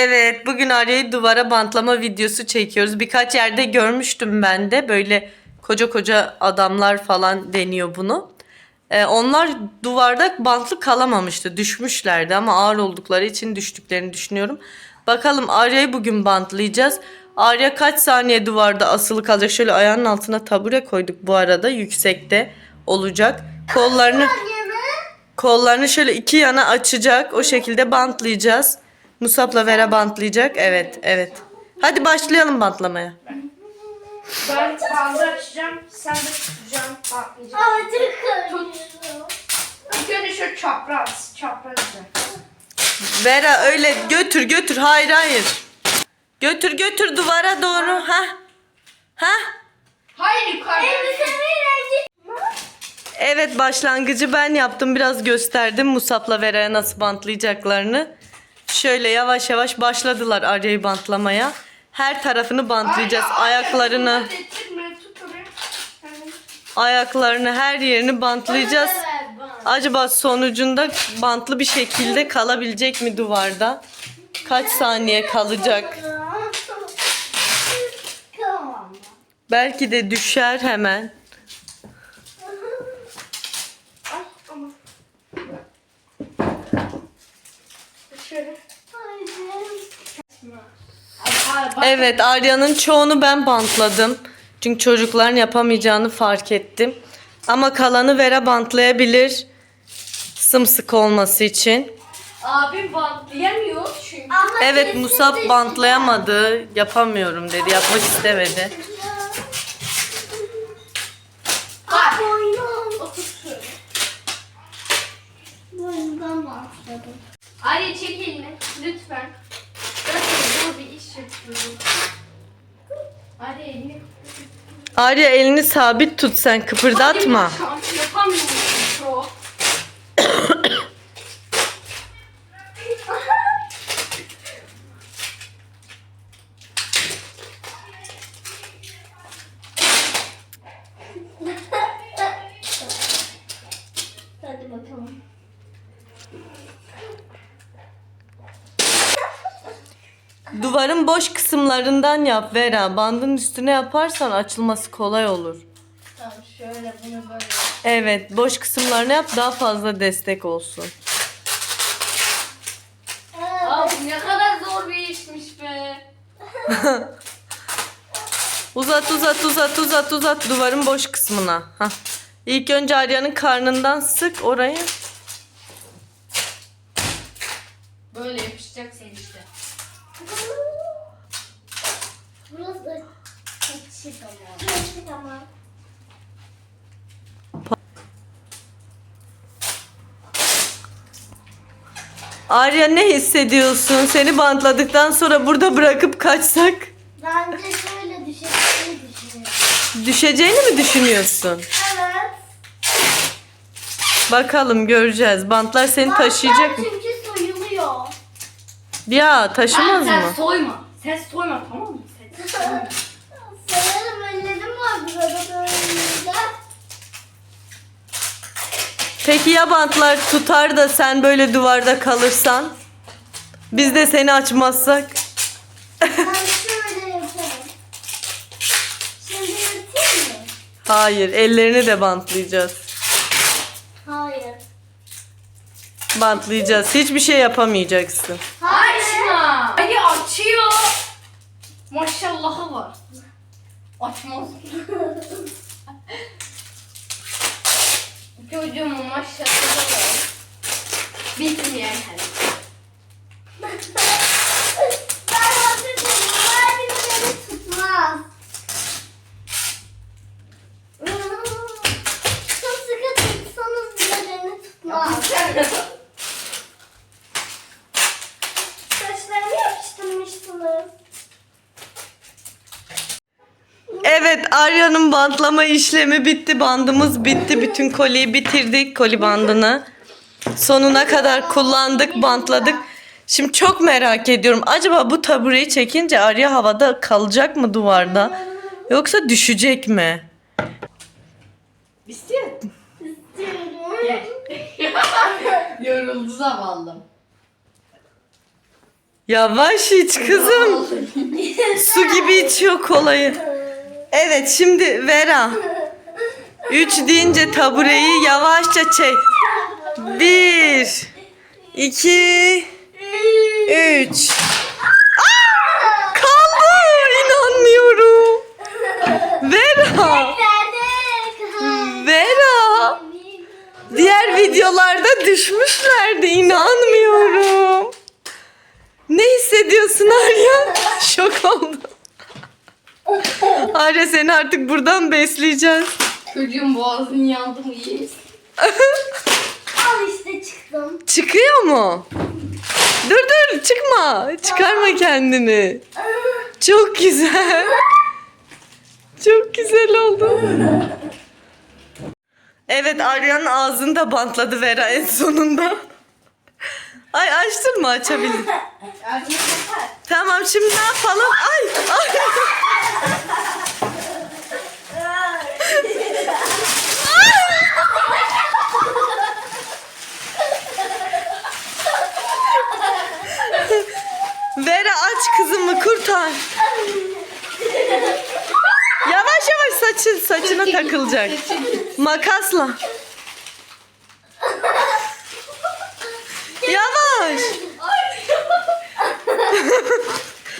Evet, bugün Arya'yı duvara bantlama videosu çekiyoruz. Birkaç yerde görmüştüm ben de. Böyle koca koca adamlar falan deniyor bunu. Ee, onlar duvarda bantlı kalamamıştı. Düşmüşlerdi ama ağır oldukları için düştüklerini düşünüyorum. Bakalım Arya'yı bugün bantlayacağız. Arya kaç saniye duvarda asılı kalacak? Şöyle ayağının altına tabure koyduk bu arada. Yüksekte olacak. Kollarını kollarını şöyle iki yana açacak. O şekilde bantlayacağız. Musab'la Vera bantlayacak. Evet, evet. Hadi başlayalım bantlamaya. Ben bandı açacağım, sen de tutacaksın, patlayacaksın. İlk önce şöyle çapraz, çapraz. Vera öyle götür götür. Hayır hayır. Götür götür duvara doğru. Ha? Ha? Hayır yukarı. Evet başlangıcı ben yaptım. Biraz gösterdim Musab'la Vera'ya nasıl bantlayacaklarını. Şöyle yavaş yavaş başladılar Arya'yı bantlamaya. Her tarafını bantlayacağız. Ayaklarını, ayaklarını, her yerini bantlayacağız. Acaba sonucunda bantlı bir şekilde kalabilecek mi duvarda? Kaç saniye kalacak? Belki de düşer hemen. Şöyle. Evet Arya'nın çoğunu ben bantladım. Çünkü çocukların yapamayacağını fark ettim. Ama kalanı Vera bantlayabilir. Sımsıkı olması için. Abim bantlayamıyor çünkü. Evet Musab bantlayamadı. Yapamıyorum dedi. Yapmak istemedi. Otur şöyle. Arya çek elini lütfen. Sana zor bir iş yapıyorum. Arya elini. Arya elini sabit tut sen kıpırdatma. Yapamıyorum çok. Hadi bakalım. Duvarın boş kısımlarından yap Vera. Bandın üstüne yaparsan açılması kolay olur. Tamam şöyle bunu böyle. Evet boş kısımlarını yap daha fazla destek olsun. Aa bu ne kadar zor bir işmiş be. Uzat uzat uzat uzat uzat duvarın boş kısmına. Hah. İlk önce Arya'nın karnından sık orayı. Böyle yapışacaksın işte. Burası da ama. Arya ne hissediyorsun? Seni bantladıktan sonra burada bırakıp kaçsak Bence şöyle düşeceğini düşünüyorum. düşeceğini mi düşünüyorsun? Evet. Bakalım göreceğiz. Bantlar seni taşıyacak mı? Bantlar çünkü soyuluyor. Ya taşımaz sen mı? soyma. Sen soyma tamam mı? Sen soyma. Sanırım ellerim var burada böyle. Peki ya bantlar tutar da sen böyle duvarda kalırsan? Biz de seni açmazsak? Ben şöyle yaparım. Şimdi yırtayım mı? Hayır, ellerini de bantlayacağız. Hayır. Bantlayacağız. Hiçbir şey yapamayacaksın. Açma. Hayır açıyor. Maşallahı var. Açmaz. Çocuğumun maşallahı var. Bitmeyen her. Evet, Arya'nın bantlama işlemi bitti. Bandımız bitti. Bütün koliyi bitirdik. Koli bandını. Sonuna kadar kullandık, bantladık. Şimdi çok merak ediyorum. Acaba bu tabureyi çekince Arya havada kalacak mı duvarda? Yoksa düşecek mi? İstiyor. Yoruldu zavallım. Yavaş iç kızım. Su gibi içiyor kolayı. Evet şimdi Vera. Üç deyince tabureyi yavaşça çek. Bir. iki, Üç. Aa! Kaldı. İnanmıyorum. Vera. Vera. Diğer videolarda düşmüşlerdi. inanmıyorum. Ne hissediyorsun Arya? Şok oldum. Arya seni artık buradan besleyeceğiz. Çocuğun boğazın yandı mı iyi? Al işte çıktım. Çıkıyor mu? Dur dur çıkma. Çıkarma kendini. Çok güzel. Çok güzel oldu. Evet Arya'nın ağzını da bantladı Vera en sonunda. Ay açtın mı açabilir? Tamam şimdi ne yapalım? Ay, ay. Vera aç kızımı kurtar. Yavaş yavaş saçın saçına takılacak. Makasla. Yavaş.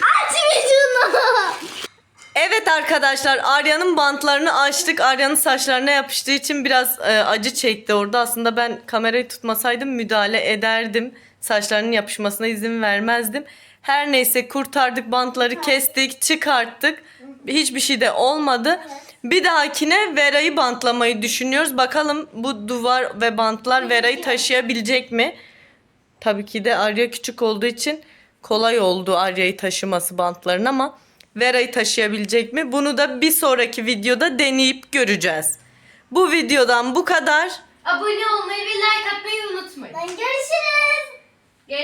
Aç vücudunu. Evet arkadaşlar Arya'nın bantlarını açtık. Arya'nın saçlarına yapıştığı için biraz e, acı çekti orada. Aslında ben kamerayı tutmasaydım müdahale ederdim. Saçlarının yapışmasına izin vermezdim. Her neyse kurtardık bantları kestik çıkarttık. Hiçbir şey de olmadı. Bir dahakine Vera'yı bantlamayı düşünüyoruz. Bakalım bu duvar ve bantlar Vera'yı taşıyabilecek mi? Tabii ki de Arya küçük olduğu için kolay oldu Arya'yı taşıması bantların ama Vera'yı taşıyabilecek mi? Bunu da bir sonraki videoda deneyip göreceğiz. Bu videodan bu kadar. Abone olmayı ve like atmayı unutmayın. Görüşürüz.